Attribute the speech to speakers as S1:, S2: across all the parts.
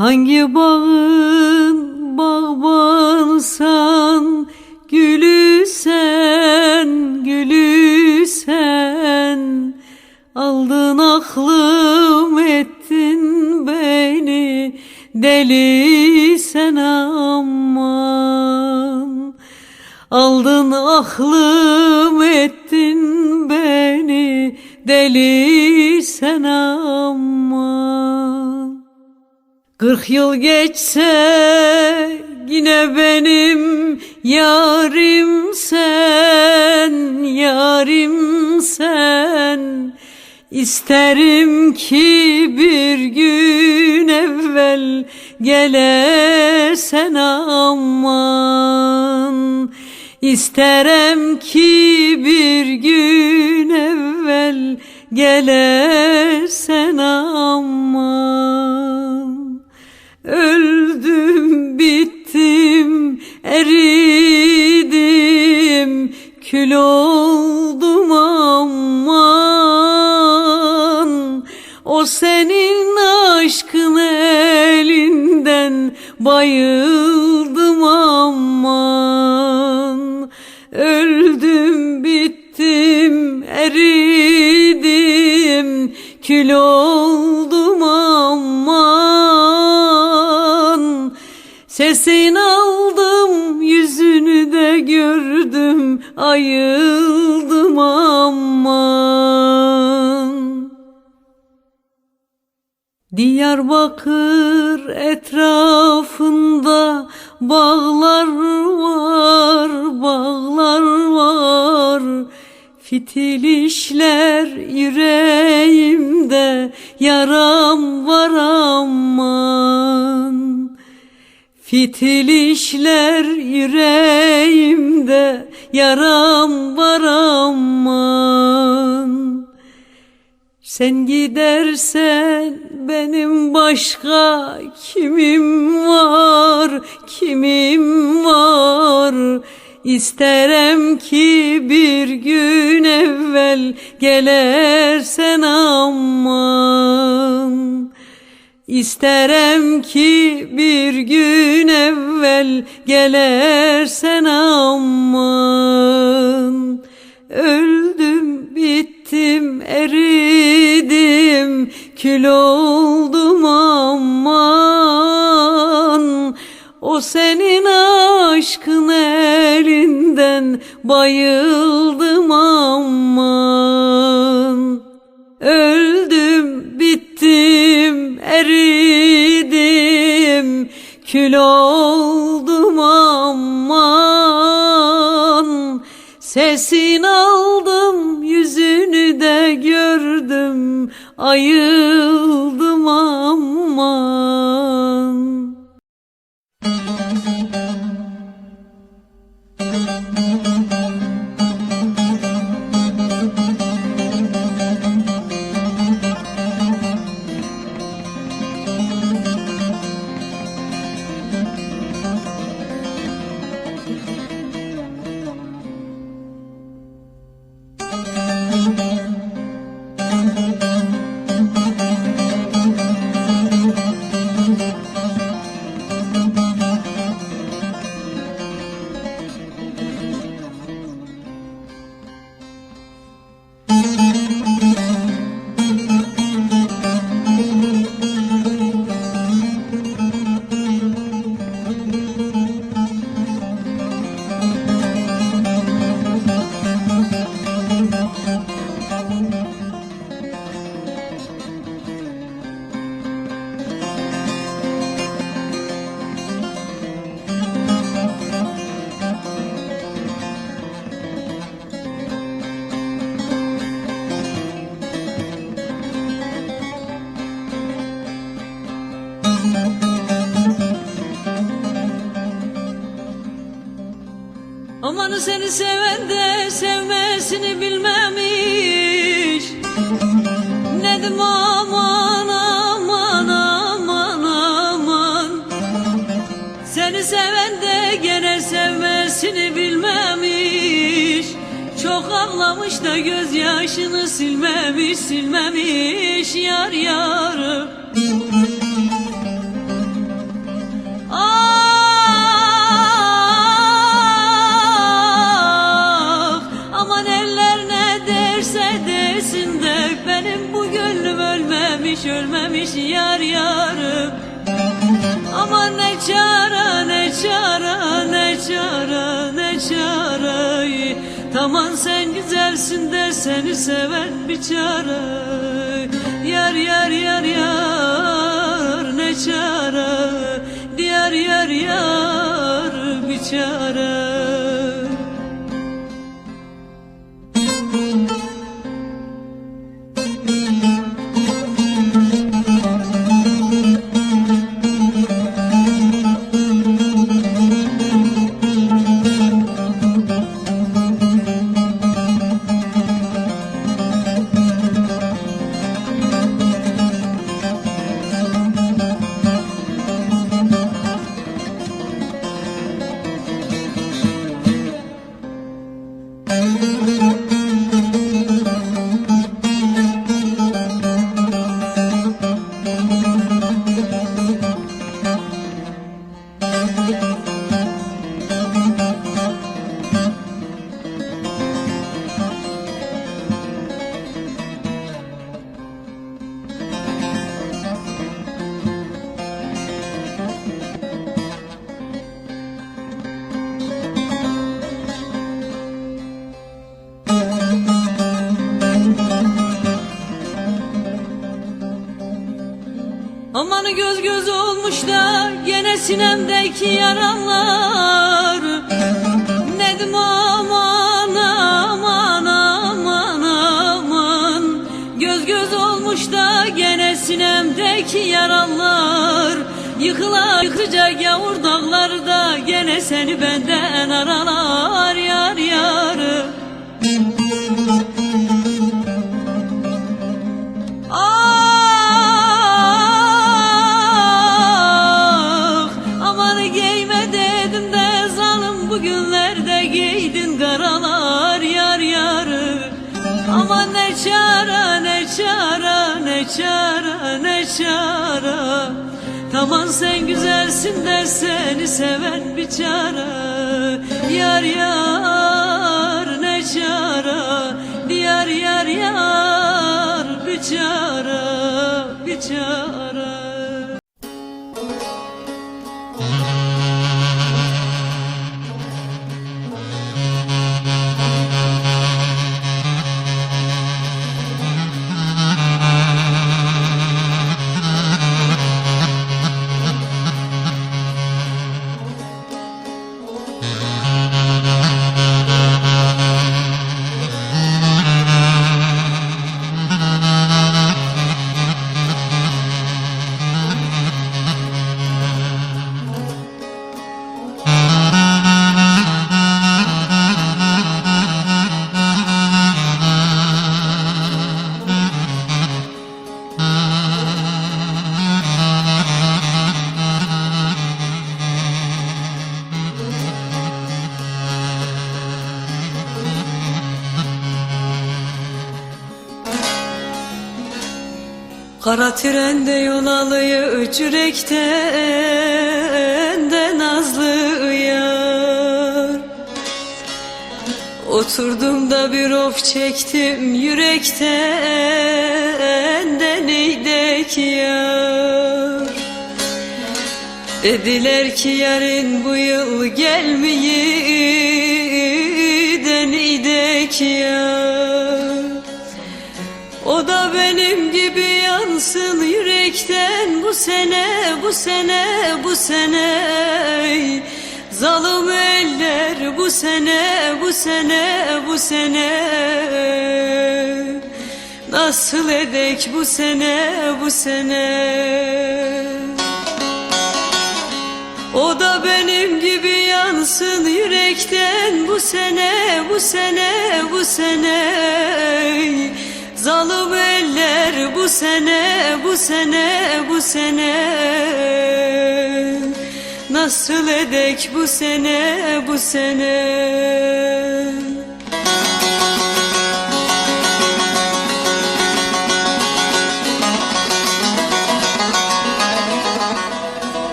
S1: Hangi bağın bağbansan Gülü sen, gülü sen Aldın aklım ettin beni Deli sen aman. Aldın aklım ettin beni Deli sen aman Kırk yıl geçse yine benim yarim sen, yarim sen. İsterim ki bir gün evvel gelesen aman. İsterem ki bir gün evvel gelesen aman. Öldüm bittim eridim. Kül oldum aman. O senin aşkın elinden bayıldım Sesini aldım yüzünü de gördüm ayıldım aman Diyarbakır etrafında bağlar var, bağlar var. Fitil işler yüreğimde yaram var aman. Fitil işler yüreğimde yaram var aman. Sen gidersen benim başka kimim var, kimim var? İsterem ki bir gün evvel gelersen aman. İsterem ki bir gün evvel gelersen aman. Öldüm bittim eridim kül oldum aman. O senin aşkın elinden bayıldım kül oldum aman. Sesini aldım yüzünü de gördüm ayıldım seni seven de sevmesini bilmemiş. Nedim aman aman aman aman. Seni seven de gene sevmesini bilmemiş. Çok ağlamış da gözyaşını silmemiş silmemiş yar yarım Tamam sen güzelsin de seni seven bir çare. Yar yar yar yar ne çare? Diyar yar yar bir çare Göz göz olmuş da gene sinemdeki yaralar. Nedim aman aman aman aman. Göz göz olmuş da gene sinemdeki yaralar. Yıkıla yıkacak yavur dağlarda gene seni benden aralar bugünlerde giydin karalar yar yarı. Aman ne çare ne çare ne çare ne çare Tamam sen güzelsin de seni seven bir çare Yar yar ne çare Diyar yar yar bir çare bir çare Kara trende yol alıyor yürekten de nazlı yar Oturdum da bir of çektim yürekten de neydeki yar. Dediler ki yarın bu yıl gelmeyi de neydeki yar. O da benim yansın yürekten bu sene, bu sene, bu sene. Zalim eller bu sene, bu sene, bu sene. Nasıl edek bu sene, bu sene. O da benim gibi yansın yürekten bu sene, bu sene, bu sene. Zalim eller bu sene, bu sene, bu sene. Nasıl edek bu sene, bu sene.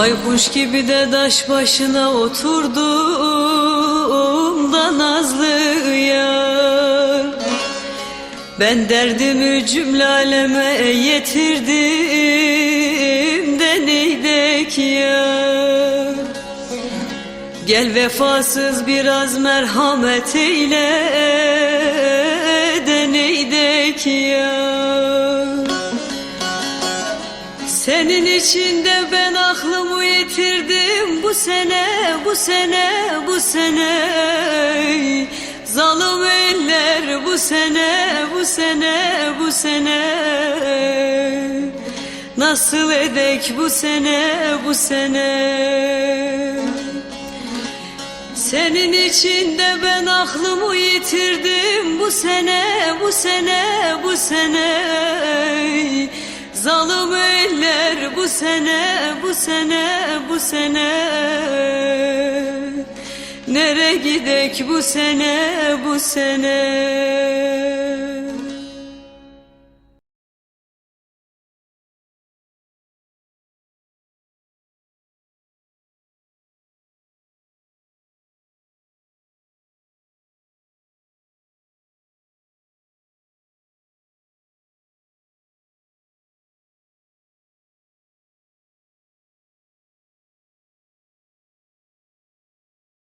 S1: Baykuş gibi de taş başına oturdum da nazlı yar. Ben derdimi cümle aleme yetirdim de neydek yar. Gel vefasız biraz merhamet eyle de neydek yar senin için de ben aklımı yitirdim bu sene, bu sene, bu sene. Zalim eller bu sene, bu sene, bu sene. Nasıl edek bu sene, bu sene. Senin için de ben aklımı yitirdim bu sene, bu sene, bu sene. Zalim eller bu sene, bu sene, bu sene. Nere gidek bu sene, bu sene.